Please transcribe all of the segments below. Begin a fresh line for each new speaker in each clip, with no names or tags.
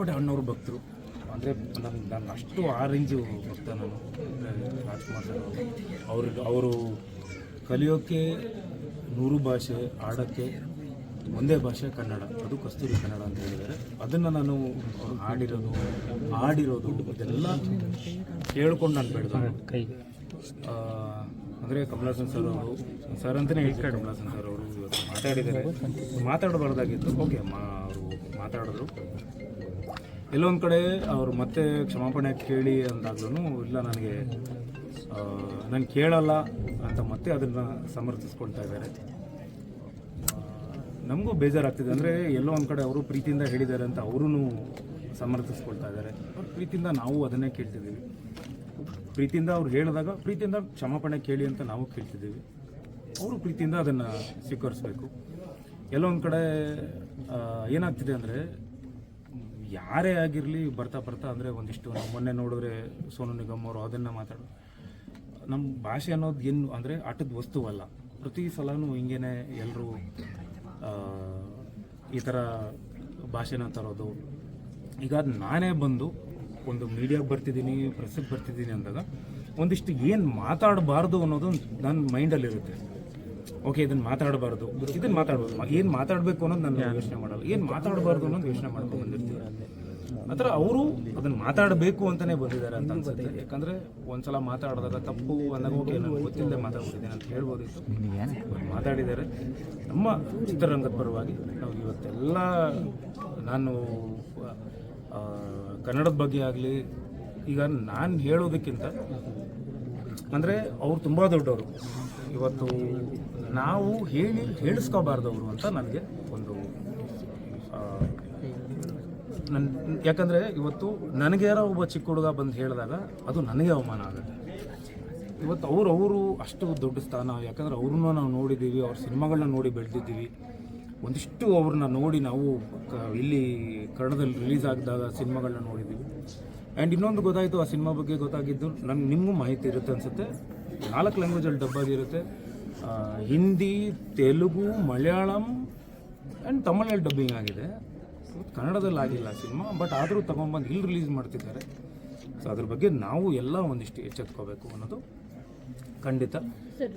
But ಅಣ್ಣವ್ರ ಭಕ್ತರು. ಅಂದರೆ ನನ್ನ ನಾನು ಅಷ್ಟು ಆ ರೇಂಜು ಭಕ್ತ ನಾನು. ರಾಜ್ಕುಮಾರ್ ಸರ್ ಅವರು. ಅವರು ಕಲಿಯೋಕ್ಕೆ ನೂರು ಭಾಷೆ ಆಡೋಕ್ಕೆ ಒಂದೇ ಭಾಷೆ ಕನ್ನಡ. ಅದು ಕಸ್ತೂರಿ ಕನ್ನಡ ಅಂತ ಹೇಳಿದ್ದಾರೆ. ಅದನ್ನು ನಾನು ಆಡಿರೋದು ಆಡಿರೋದು ಇದೆಲ್ಲ ಕೇಳ್ಕೊಂಡು ನಾನು ಬೆಳೆದ ಅಂದರೆ ಕಮಲಾಸನ್ ಸರ್ ಅವರು ಸರ್ ಅಂತಲೇ ಹೇಳ್ತಾರೆ ಕಮಲಾಸನ್ ಸರ್ ಅವರು. ಇವತ್ತು ಮಾತಾಡಿದ್ದಾರೆ. ಮಾತಾಡಬಾರ್ದಾಗಿತ್ತು. ಓಕೆ ಮಾ ಅವರು ಮಾತಾಡಿದ್ರು. ಎಲ್ಲೊಂದು ಕಡೆ ಅವರು ಮತ್ತೆ ಕ್ಷಮಾಪಣೆ ಕೇಳಿ ಅಂದಾಗ್ಲೂ ಇಲ್ಲ ನನಗೆ ನಾನು ಕೇಳಲ್ಲ ಅಂತ ಮತ್ತೆ ಅದನ್ನು ಸಮರ್ಥಿಸ್ಕೊಳ್ತಾ ಇದ್ದಾರೆ. ನಮಗೂ ಬೇಜಾರಾಗ್ತಿದೆ. ಅಂದರೆ ಎಲ್ಲೋ ಒಂದು ಕಡೆ ಅವರು ಪ್ರೀತಿಯಿಂದ ಹೇಳಿದ್ದಾರೆ ಅಂತ ಅವರೂ ಸಮರ್ಥಿಸ್ಕೊಳ್ತಾ ಇದ್ದಾರೆ. ಅವ್ರ ಪ್ರೀತಿಯಿಂದ ನಾವು ಅದನ್ನೇ ಕೇಳ್ತಿದ್ದೀವಿ. ಪ್ರೀತಿಯಿಂದ ಅವ್ರು ಹೇಳಿದಾಗ ಪ್ರೀತಿಯಿಂದ ಕ್ಷಮಾಪಣೆ ಕೇಳಿ ಅಂತ ನಾವು ಕೇಳ್ತಿದ್ದೀವಿ. ಅವರು ಪ್ರೀತಿಯಿಂದ ಅದನ್ನು ಸ್ವೀಕರಿಸಬೇಕು. ಎಲ್ಲೋ ಒಂದು ಕಡೆ ಏನಾಗ್ತಿದೆ ಅಂದರೆ ಯಾರೇ ಆಗಿರಲಿ ಬರ್ತಾ ಬರ್ತಾ ಅಂದರೆ ಒಂದಿಷ್ಟು ನಾವು ಮೊನ್ನೆ ನೋಡಿದ್ರೆ ಸೋನು ನಿಗಮ್ ಅವರು ಅದನ್ನು ಮಾತಾಡೋದು. ನಮ್ಮ ಭಾಷೆ ಅನ್ನೋದು ಏನು ಅಂದರೆ ಆಟದ ವಸ್ತುವಲ್ಲ ಪ್ರತಿ ಸಲವೂ ಹಿಂಗೇನೆ ಎಲ್ಲರೂ ಈ ಥರ ಭಾಷೆನ ತರೋದು. ಈಗ ನಾನೇ ಬಂದು ಒಂದು ಮೀಡಿಯಾಗೆ ಬರ್ತಿದ್ದೀನಿ ಪ್ರೆಸ್ಸಿಗೆ ಬರ್ತಿದ್ದೀನಿ ಅಂದಾಗ ಒಂದಿಷ್ಟು ಏನು ಮಾತಾಡಬಾರ್ದು ಅನ್ನೋದು ನನ್ನ ಮೈಂಡಲ್ಲಿರುತ್ತೆ ಓಕೆ ಇದನ್ನು ಮಾತಾಡಬಾರ್ದು. ಇದನ್ನು ಮಾತಾಡ್ಬೋದು ಏನು ಮಾತಾಡಬೇಕು ಅನ್ನೋದು ನಾನು ಯೋಚನೆ ಮಾಡಲ್ಲ. ಏನು ಮಾತಾಡಬಾರ್ದು ಅನ್ನೋದು ಯೋಚನೆ ಮಾಡ್ಕೊಂಡು ಬಂದಿರ್ತೀವಿ ಆತರ ಥರ ಅವರು ಅದನ್ನು ಮಾತಾಡಬೇಕು ಅಂತಲೇ ಬಂದಿದ್ದಾರೆ ಅಂತ ಅನ್ಸುತ್ತೆ. ಯಾಕಂದರೆ ಒಂದ್ಸಲ ಮಾತಾಡಿದಾಗ ತಪ್ಪು ಅಂದಾಗ ಓಕೆ ನನಗೆ ಗೊತ್ತಿಲ್ಲದೆ ಮಾತಾಡ್ಬಿಟ್ಟಿದ್ದೀನಿ ಅಂತ ಹೇಳ್ಬೋದಿತ್ತು. ಮಾತಾಡಿದ್ದಾರೆ. ನಮ್ಮ ಚಿತ್ರರಂಗದ ಪರವಾಗಿ ನಾವು ಇವತ್ತೆಲ್ಲ ನಾನು ಕನ್ನಡದ ಬಗ್ಗೆ ಆಗಲಿ ಈಗ ನಾನು ಹೇಳೋದಕ್ಕಿಂತ ಅಂದರೆ ಅವ್ರು ತುಂಬ ದೊಡ್ಡವರು. ಇವತ್ತು ನಾವು ಹೇಳಿ ಹೇಳಿಸ್ಕೋಬಾರ್ದವರು ಅಂತ ನನಗೆ ಒಂದು ನನ್ನ ನನ್, ಯಾಕಂದರೆ ಇವತ್ತು ನನಗೆ ಯಾರೋ ಒಬ್ಬ ಚಿಕ್ಕ ಹುಡುಗ ಬಂದು ಹೇಳಿದಾಗ ಅದು ನನಗೆ ಅವಮಾನ ಆಗುತ್ತೆ. ಇವತ್ತು ಅವರು ಅವರು ಅಷ್ಟು ದೊಡ್ಡ ಸ್ಥಾನ, ಯಾಕಂದ್ರೆ ಅವ್ರನ್ನ ನಾವು ನೋಡಿದ್ದೀವಿ, ಅವ್ರ ಸಿನಿಮಾಗಳನ್ನ ನೋಡಿ ಬೆಳೆದಿದ್ದೀವಿ. ಒಂದಿಷ್ಟು ಅವ್ರನ್ನ ನೋಡಿ ನಾವು ಇಲ್ಲಿ ಕನ್ನಡದಲ್ಲಿ ರಿಲೀಸ್ ಆಗಿದಾಗ ಸಿನಿಮಾಗಳನ್ನ ನೋಡಿದ್ದೀವಿ. ಆ್ಯಂಡ್ ಇನ್ನೊಂದು ಗೊತ್ತಾಯಿತು, ಆ ಸಿನಿಮಾ ಬಗ್ಗೆ ಗೊತ್ತಾಗಿದ್ದು ನಂಗೆ ನಿಮಗೂ ಮಾಹಿತಿ ಇರುತ್ತೆ ಅನಿಸುತ್ತೆ. ನಾಲ್ಕು ಲ್ಯಾಂಗ್ವೇಜಲ್ಲಿ ಡಬ್ ಆಗಿರುತ್ತೆ ಹಿಂದಿ ತೆಲುಗು ಮಲಯಾಳಂ ಆ್ಯಂಡ್ ತಮಿಳಲ್ಲಿ ಡಬ್ಬಿಂಗ್ ಆಗಿದೆ. ಕನ್ನಡದಲ್ಲಿ ಆಗಿಲ್ಲ ಸಿನಿಮಾ ಬಟ್ ಆದರೂ ತೊಗೊಂಬಂದು ಇಲ್ಲಿ ರಿಲೀಸ್ ಮಾಡ್ತಿದ್ದಾರೆ. ಸೊ ಅದ್ರ ಬಗ್ಗೆ ನಾವು ಎಲ್ಲ ಒಂದಿಷ್ಟು ಎಚ್ಚೆತ್ಕೋಬೇಕು ಅನ್ನೋದು ಖಂಡಿತ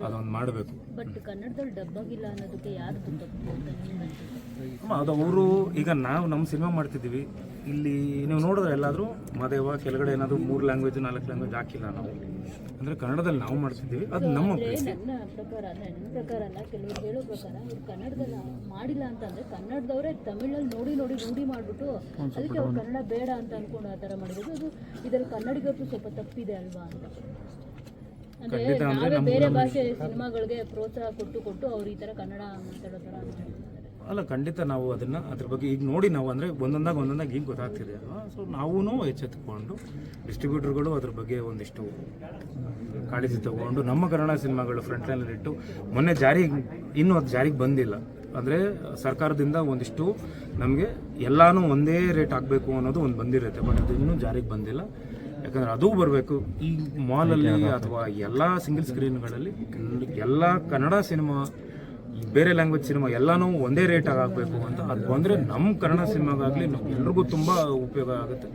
ಅದೊಂದು ಮಾಡಬೇಕು.
ಬಟ್ ಕನ್ನಡದಲ್ಲಿ ಡಬ್ ಆಗಿಲ್ಲ ಅನ್ನೋದಕ್ಕೆ ಯಾರ್ದು ತಪ್ಪು ಅಂತ ನಿಮ್ಗೆ
ಅದು ಅವರು ಈಗ ನಾವು ನಮ್ಮ ಸಿನಿಮಾ ಮಾಡ್ತಿದ್ದೀವಿ. ಇಲ್ಲಿ ನೀವು ನೋಡಿದ್ರೆ ಎಲ್ಲಾದರೂ ಮಾದೇವ ಕೆಳಗಡೆ ಏನಾದರೂ ಮೂರು ಲ್ಯಾಂಗ್ವೇಜ್ ನಾಲ್ಕು ಲ್ಯಾಂಗ್ವೇಜ್ ಹಾಕಿಲ್ಲ ನಾವು. ಅಂದರೆ ಕನ್ನಡದಲ್ಲಿ ನಾವು ಮಾಡ್ತಿದ್ದೀವಿ. ಅದು ನಮ್ಮ
ನನ್ನ ಪ್ರಕಾರ ನನ್ನ ಪ್ರಕಾರ ಅಲ್ಲ ಕೆಲವರು ಹೇಳೋ ಪ್ರಕಾರ ಅವ್ರು ಕನ್ನಡದಲ್ಲಿ ಮಾಡಿಲ್ಲ ಅಂತಂದ್ರೆ ಕನ್ನಡದವರೇ ತಮಿಳಲ್ಲಿ ನೋಡಿ ನೋಡಿ ರೂಢಿ ಮಾಡಿಬಿಟ್ಟು ಅದಕ್ಕೆ ಅವ್ರು ಕನ್ನಡ ಬೇಡ ಅಂತ ಅನ್ಕೊಂಡು ಆ ಥರ ಮಾಡಿರೋದು ಅದು ಇದರಲ್ಲಿ ಕನ್ನಡಿಗರು ಸ್ವಲ್ಪ ತಪ್ಪಿದೆ ಅಲ್ವಾ ಅಂತ. ಅಂದ್ರೆ ನಾವೇ ಬೇರೆ ಭಾಷೆ ಸಿನಿಮಾಗಳಿಗೆ ಪ್ರೋತ್ಸಾಹ ಕೊಟ್ಟು ಕೊಟ್ಟು ಅವ್ರು ಈ ಥರ ಕನ್ನಡ ಮಾತಾಡೋ ಥರ
ಅಲ್ಲ ಖಂಡಿತ ನಾವು ಅದನ್ನು ಅದ್ರ ಬಗ್ಗೆ ಈಗ ನೋಡಿ ನಾವು ಅಂದರೆ ಒಂದೊಂದಾಗ ಒಂದೊಂದಾಗ ಈಗ ಗೊತ್ತಾಗ್ತಿದೆ ಅಲ್ವಾ? ಸೊ ನಾವೂ ಎಚ್ಚೆತ್ಕೊಂಡು ಡಿಸ್ಟ್ರಿಬ್ಯೂಟರ್ಗಳು ಅದ್ರ ಬಗ್ಗೆ ಒಂದಿಷ್ಟು ಕಾಳಜಿ ತಗೊಂಡು ನಮ್ಮ ಕನ್ನಡ ಸಿನಿಮಾಗಳು ಫ್ರಂಟ್ ಇಟ್ಟು ಮೊನ್ನೆ ಜಾರಿಗೆ ಇನ್ನೂ ಅದು ಜಾರಿಗೆ ಬಂದಿಲ್ಲ. ಅಂದರೆ ಸರ್ಕಾರದಿಂದ ಒಂದಿಷ್ಟು ನಮಗೆ ಎಲ್ಲಾನು ಒಂದೇ ರೇಟ್ ಆಗಬೇಕು ಅನ್ನೋದು ಒಂದು ಬಂದಿರುತ್ತೆ ಬಟ್ ಅದು ಇನ್ನೂ ಜಾರಿಗೆ ಬಂದಿಲ್ಲ. ಯಾಕಂದ್ರೆ ಅದು ಬರಬೇಕು. ಈ ಮಾಲಲ್ಲಿ ಅಥವಾ ಎಲ್ಲ ಸಿಂಗಲ್ ಸ್ಕ್ರೀನ್ಗಳಲ್ಲಿ ಎಲ್ಲ ಕನ್ನಡ ಸಿನಿಮಾ ಬೇರೆ ಲ್ಯಾಂಗ್ವೇಜ್ ಸಿನಿಮಾ ಎಲ್ಲನೂ ಒಂದೇ ರೇಟ್ ಆಗಬೇಕು ಅಂತ. ಅದು ಬಂದರೆ ನಮ್ಮ ಕನ್ನಡ ಸಿನಿಮಾಗಾಗಲಿ ಎಲ್ರಿಗೂ ತುಂಬ ಉಪಯೋಗ ಆಗುತ್ತೆ.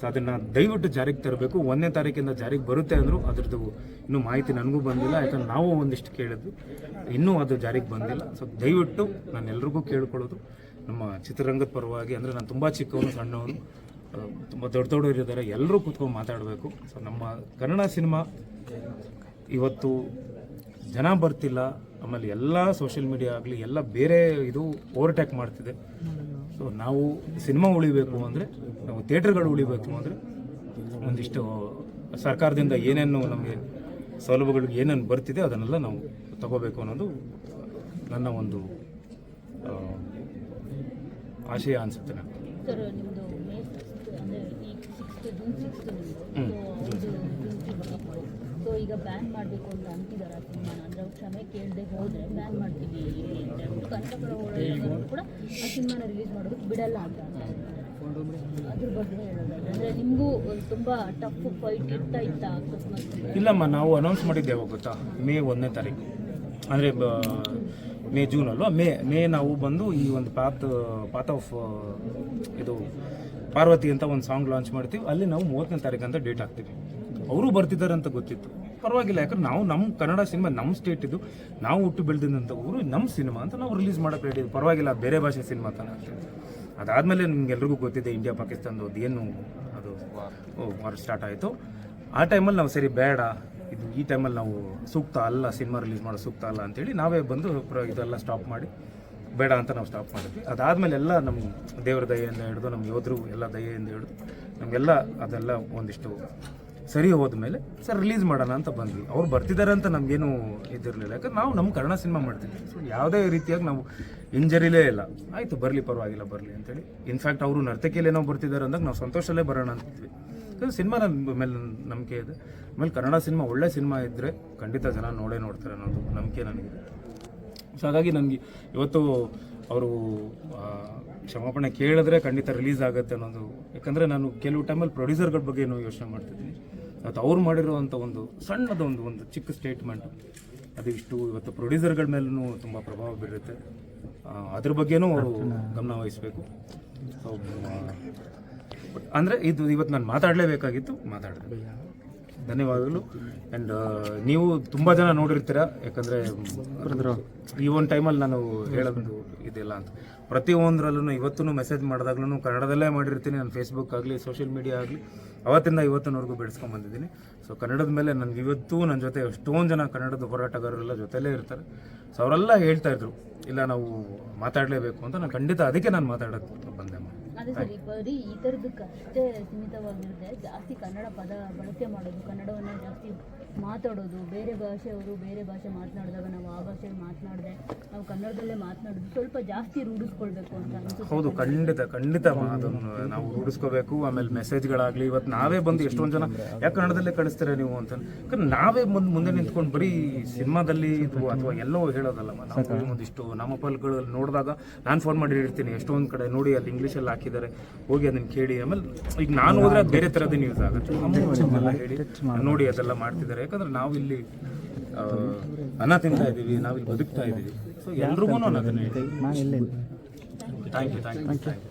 ಸೊ ಅದನ್ನು ದಯವಿಟ್ಟು ಜಾರಿಗೆ ತರಬೇಕು. ಒಂದನೇ ತಾರೀಕಿಂದ ಜಾರಿಗೆ ಬರುತ್ತೆ ಅಂದರು ಅದ್ರದ್ದು ಇನ್ನೂ ಮಾಹಿತಿ ನನಗೂ ಬಂದಿಲ್ಲ, ಯಾಕಂದ್ರೆ ನಾವು ಒಂದಿಷ್ಟು ಕೇಳಿದ್ವಿ. ಇನ್ನೂ ಅದು ಜಾರಿಗೆ ಬಂದಿಲ್ಲ. ಸೊ ದಯವಿಟ್ಟು ನಾನು ಎಲ್ರಿಗೂ ಕೇಳ್ಕೊಳ್ಳೋದು. ನಮ್ಮ ಚಿತ್ರರಂಗದ ಪರವಾಗಿ ಅಂದರೆ ನಾನು ತುಂಬ ಚಿಕ್ಕವನು, ಸಣ್ಣವನು. ತುಂಬ ದೊಡ್ಡ ದೊಡ್ಡವರು ಇದ್ದಾರೆ. ಎಲ್ಲರೂ ಕೂತ್ಕೊಂಡು ಮಾತಾಡಬೇಕು. ಸೊ ನಮ್ಮ ಕನ್ನಡ ಸಿನಿಮಾ ಇವತ್ತು ಜನ ಬರ್ತಿಲ್ಲ. ಆಮೇಲೆ ಎಲ್ಲ ಸೋಷಿಯಲ್ ಮೀಡಿಯಾ ಆಗಲಿ ಎಲ್ಲ ಬೇರೆ ಇದು ಓವರ್ಟ್ಯಾಕ್ ಮಾಡ್ತಿದೆ. ಸೊ ನಾವು ಸಿನಿಮಾ ಉಳಿಬೇಕು ಅಂದರೆ ನಾವು ಥಿಯೇಟ್ರ್ಗಳು ಉಳಿಬೇಕು ಅಂದರೆ ಒಂದಿಷ್ಟು ಸರ್ಕಾರದಿಂದ ಏನೇನು ನಮಗೆ ಸೌಲಭ್ಯಗಳು ಏನೇನು ಬರ್ತಿದೆ ಅದನ್ನೆಲ್ಲ ನಾವು ತಗೋಬೇಕು ಅನ್ನೋದು ನನ್ನ ಒಂದು ಆಶಯ ಅನಿಸುತ್ತೆ ನನಗೆ
ಸರ್ ಸೊ ಈಗ ಬ್ಯಾನ್ ಮಾಡಬೇಕು ಅಂತ ಅಂತಿದ್ದಾರೆ ಆ ಸಿನಿಮಾನ. ಅಂದರೆ ಅವ್ರು ಕ್ಷಮೆ ಕೇಳದೆ ಹೋದರೆ ಬ್ಯಾನ್ ಮಾಡ್ತೀವಿ ಅಂತ. ಹೇಳ್ಬಿಟ್ಟು ಕನ್ನಡ ಪರ ಕೂಡ ಆ ಸಿನಿಮಾನ ರಿಲೀಸ್ ಮಾಡೋದಕ್ಕೆ ಬಿಡಲ್ಲ ಅಂತ. ಅದ್ರ ಬಗ್ಗೆ ಹೇಳೋದಾದ್ರೆ ಅಂದರೆ ನಿಮಗೂ ತುಂಬ ಟಫ್ ಫೈಟ್ ಇರ್ತಾ ಇತ್ತ ಅಕಸ್ಮಾತ್
ಇಲ್ಲಮ್ಮ ನಾವು ಅನೌನ್ಸ್ ಮಾಡಿದ್ದೇವೆ ಗೊತ್ತಾ? ಮೇ ಒಂದನೇ ತಾರೀಕು. ಅಂದರೆ ಮೇ ಜೂನ್ ಅಲ್ವಾ? ಮೇ ಮೇ ನಾವು ಬಂದು ಈ ಒಂದು ಪಾತ್ ಪಾತ್ ಆಫ್ ಇದು ಪಾರ್ವತಿ ಅಂತ ಒಂದು ಸಾಂಗ್ ಲಾಂಚ್ ಮಾಡ್ತೀವಿ. ಅಲ್ಲಿ ನಾವು ಮೂವತ್ತನೇ ತಾರೀಕು ಅಂತ ಡೇಟ್ ಹಾಕ್ತೀವಿ. ಅವರು ಬರ್ತಿದ್ದಾರೆ ಅಂತ ಗೊತ್ತಿತ್ತು. ಪರವಾಗಿಲ್ಲ, ಯಾಕಂದ್ರೆ ನಾವು ನಮ್ಮ ಕನ್ನಡ ಸಿನಿಮಾ ನಮ್ಮ ಸ್ಟೇಟ್ ಇದು. ನಾವು ಹುಟ್ಟು ಬೆಳೆದಿದ್ದಂಥ ಊರು ನಮ್ಮ ಸಿನಿಮಾ ಅಂತ ನಾವು ರಿಲೀಸ್ ಮಾಡೋಕೆ ರೆಡಿ ಪರವಾಗಿಲ್ಲ, ಬೇರೆ ಭಾಷೆ ಸಿನಿಮಾ ತಾನೆ ಅಂತ ಅದಾದಮೇಲೆ ನಿಮ್ಗೆಲ್ರಿಗೂ ಗೊತ್ತಿದೆ ಇಂಡಿಯಾ ಪಾಕಿಸ್ತಾನದ ಏನು ಅದು ವಾರ್ ಸ್ಟಾರ್ಟ್ ಆಯಿತು. ಆ ಟೈಮಲ್ಲಿ ನಾವು ಸರಿ ಬೇಡ, ಇದು ಈ ಟೈಮಲ್ಲಿ ನಾವು ಸೂಕ್ತ ಅಲ್ಲ, ಸಿನಿಮಾ ರಿಲೀಸ್ ಮಾಡೋ ಸೂಕ್ತ ಅಲ್ಲ ಅಂತೇಳಿ ನಾವೇ ಬಂದು ಇದೆಲ್ಲ ಸ್ಟಾಪ್ ಮಾಡಿ, ಬೇಡ ಅಂತ ನಾವು ಸ್ಟಾಪ್ ಮಾಡಿದ್ವಿ. ಅದಾದಮೇಲೆ ಎಲ್ಲ ನಮ್ಮ ದೇವರ ದಯೆಯಿಂದ ಹಿಡಿದು ನಮ್ಮ ಯೋಧರು ಎಲ್ಲ ದಯೆಯಿಂದ ಹಿಡಿದು, ನಮಗೆಲ್ಲ ಅದೆಲ್ಲ ಒಂದಿಷ್ಟು ಸರಿ ಹೋದ್ಮೇಲೆ ಸರ್, ರಿಲೀಸ್ ಮಾಡೋಣ ಅಂತ ಬಂದ್ವಿ. ಅವ್ರು ಬರ್ತಿದ್ದಾರೆ ಅಂತ ನಮಗೇನು ಇದಿರಲಿಲ್ಲ. ಯಾಕಂದ್ರೆ ನಾವು ನಮ್ಮ ಕನ್ನಡ ಸಿನಿಮಾ ಮಾಡ್ತೀವಿ ಸೊ ಯಾವುದೇ ರೀತಿಯಾಗಿ ನಾವು ಇಂಜರಿಲೇ ಇಲ್ಲ. ಆಯಿತು, ಬರಲಿ, ಪರವಾಗಿಲ್ಲ, ಬರಲಿ ಅಂತೇಳಿ. ಇನ್ಫ್ಯಾಕ್ಟ್ ಅವರು ನರ್ತಕಿಯಲ್ಲಿ ಏನೋ ಬರ್ತಿದ್ದಾರೆ ಅಂದಾಗ ನಾವು ಸಂತೋಷದಲ್ಲೇ ಬರೋಣ ಅಂತಿದ್ವಿ. ಸಿನಿಮಾ ನಮ್ಮ ಮೇಲೆ ನಂಬಿಕೆ ಇದೆ. ಆಮೇಲೆ ಕನ್ನಡ ಸಿನಿಮಾ ಒಳ್ಳೆ ಸಿನಿಮಾ ಇದ್ದರೆ ಖಂಡಿತ ಜನ ನೋಡೇ ನೋಡ್ತಾರೆ ಅನ್ನೋದು ನಂಬಿಕೆ ನನಗಿದೆ. ಸೊ ಹಾಗಾಗಿ ನನಗೆ ಇವತ್ತು ಅವರು ಕ್ಷಮಾಪಣೆ ಕೇಳಿದ್ರೆ ಖಂಡಿತ ರಿಲೀಸ್ ಆಗುತ್ತೆ ಅನ್ನೋದು. ಯಾಕಂದರೆ ನಾನು ಕೆಲವು ಟೈಮಲ್ಲಿ ಪ್ರೊಡ್ಯೂಸರ್ಗಳ ಬಗ್ಗೆ ಏನೋ ಯೋಚನೆ ಮಾಡ್ತಿದ್ದೀನಿ. ಮತ್ತು ಅವ್ರು ಮಾಡಿರುವಂಥ ಒಂದು ಸಣ್ಣದೊಂದು ಒಂದು ಒಂದು ಚಿಕ್ಕ ಸ್ಟೇಟ್ಮೆಂಟ್ ಅದು ಇಷ್ಟು ಇವತ್ತು ಪ್ರೊಡ್ಯೂಸರ್ಗಳ ಮೇಲೂ ತುಂಬ ಪ್ರಭಾವ ಬೀರುತ್ತೆ. ಅದ್ರ ಬಗ್ಗೆನೂ ಅವರು ಗಮನ ವಹಿಸಬೇಕು. ಅಂದರೆ ಇದು ಇವತ್ತು ನಾನು ಮಾತಾಡಲೇಬೇಕಾಗಿತ್ತು ಮಾತಾಡಿದೆ. ಧನ್ಯವಾದಗಳು. ಆ್ಯಂಡ್ ನೀವು ತುಂಬ ಜನ ನೋಡಿರ್ತೀರ? ಯಾಕಂದರೆ ಈ ಒಂದು ಟೈಮಲ್ಲಿ ನಾನು ಹೇಳೋದು ಇದಿಲ್ಲ ಅಂತ. ಪ್ರತಿಯೊಂದರಲ್ಲೂ ಇವತ್ತೂ ಮೆಸೇಜ್ ಮಾಡಿದಾಗ್ಲೂ ಕನ್ನಡದಲ್ಲೇ ಮಾಡಿರ್ತೀನಿ. ನಾನು ಫೇಸ್ಬುಕ್ ಆಗಲಿ ಸೋಷಿಯಲ್ ಮೀಡಿಯಾ ಆಗಲಿ ಅವತ್ತಿಂದ ಇವತ್ತಿನವರೆಗೂ ಬೆಳೆಸ್ಕೊಂಡು ಬಂದಿದ್ದೀನಿ. ಸೊ ಕನ್ನಡದ ಮೇಲೆ ನನಗೆ ಇವತ್ತು ನನ್ನ ಜೊತೆ ಎಷ್ಟೊಂದು ಜನ ಕನ್ನಡದ ಹೋರಾಟಗಾರರೆಲ್ಲ ಜೊತೆಲೇ ಇರ್ತಾರೆ. ಸೊ ಅವರೆಲ್ಲ ಹೇಳ್ತಾಯಿದ್ರು ಇಲ್ಲ ನಾವು ಮಾತಾಡಲೇಬೇಕು ಅಂತ. ನಾನು ಖಂಡಿತ ಅದಕ್ಕೆ ನಾನು ಮಾತಾಡೋಕ್ಕೆ ಬಂದೆ.
ಅದೇ ಸರಿ ಬರೀ ಈ ಥರದಕ್ಕಷ್ಟೇ ಸೀಮಿತವಾಗಿರುತ್ತೆ. ಜಾಸ್ತಿ ಕನ್ನಡ ಪದ ಬಳಕೆ ಮಾಡೋದು ಕನ್ನಡವನ್ನು ಜಾಸ್ತಿ ಮಾತಾಡೋದು ಬೇರೆ ಭಾಷೆಯವರು ಬೇರೆ ಭಾಷೆ ಮಾತನಾಡಿದಾಗ ನಾವು ಆ ಭಾಷೆಯಲ್ಲಿ ಮಾತನಾಡದೆ ನಾವು ಕನ್ನಡದಲ್ಲೇ ಮಾತನಾಡೋದು ಸ್ವಲ್ಪ ಜಾಸ್ತಿ ರೂಢಿಸ್ಕೊಳ್ಬೇಕು ಅಂತ ಅನ್ಸುತ್ತೆ.
ಹೌದು ಖಂಡಿತ ಖಂಡಿತ. ಅದನ್ನು ನಾವು ರೂಢಿಸ್ಕೋಬೇಕು ಆಮೇಲೆ ಮೆಸೇಜ್ಗಳಾಗಲಿ ಇವತ್ತು ನಾವೇ ಬಂದು ಎಷ್ಟೊಂದು ಜನ ಯಾಕೆ ಕನ್ನಡದಲ್ಲೇ ಕಳಿಸ್ತೀರಾ ನೀವು ಅಂತ. ಯಾಕಂದ್ರೆ ನಾವೇ ಮುಂದೆ ಮುಂದೆ ನಿಂತ್ಕೊಂಡು ಬರೀ ಸಿನಿಮಾದಲ್ಲಿ ಇದು ಅಥವಾ ಎಲ್ಲೋ ಹೇಳೋದಲ್ಲಮ್ಮ ನಾವು ಒಂದಿಷ್ಟು ಪಲ್ಗಳಲ್ಲಿ ನೋಡಿದಾಗ ನಾನು ಫೋನ್ ಮಾಡಿ ಹೇಳ್ತೀನಿ ಎಷ್ಟೊಂದು ಕಡೆ ನೋಡಿ ಅಲ್ಲಿ ಇಂಗ್ಲೀಷಲ್ಲಿ ಹಾಕಿದ್ದಾರೆ. ಹೋಗಿ ಅದನ್ನ ಕೇಳಿ ಆಮೇಲೆ ಈಗ ನಾನು ಹೋದ್ರೆ ಬೇರೆ ಥರದ್ದು ನ್ಯೂಸ್ ಆಗುತ್ತೆ. ಹೇಳಿ ನೋಡಿ ಅದೆಲ್ಲ ಮಾಡ್ತಿದ್ದಾರೆ. ಯಾಕಂದ್ರೆ ನಾವು ಇಲ್ಲಿ ಅನ್ನ ತಿಂತಾ ಇದ್ದೀವಿ ನಾವಿಲ್ಲಿ ಬದುಕ್ತಾ ಇದ್ದೀವಿ. ಸೊ ಎಲ್ರಿಗೂ ನಾನು ಅದನ್ನ ಹೇಳ್ತೀನಿ ಥ್ಯಾಂಕ್ ಯು ಥ್ಯಾಂಕ್ ಯು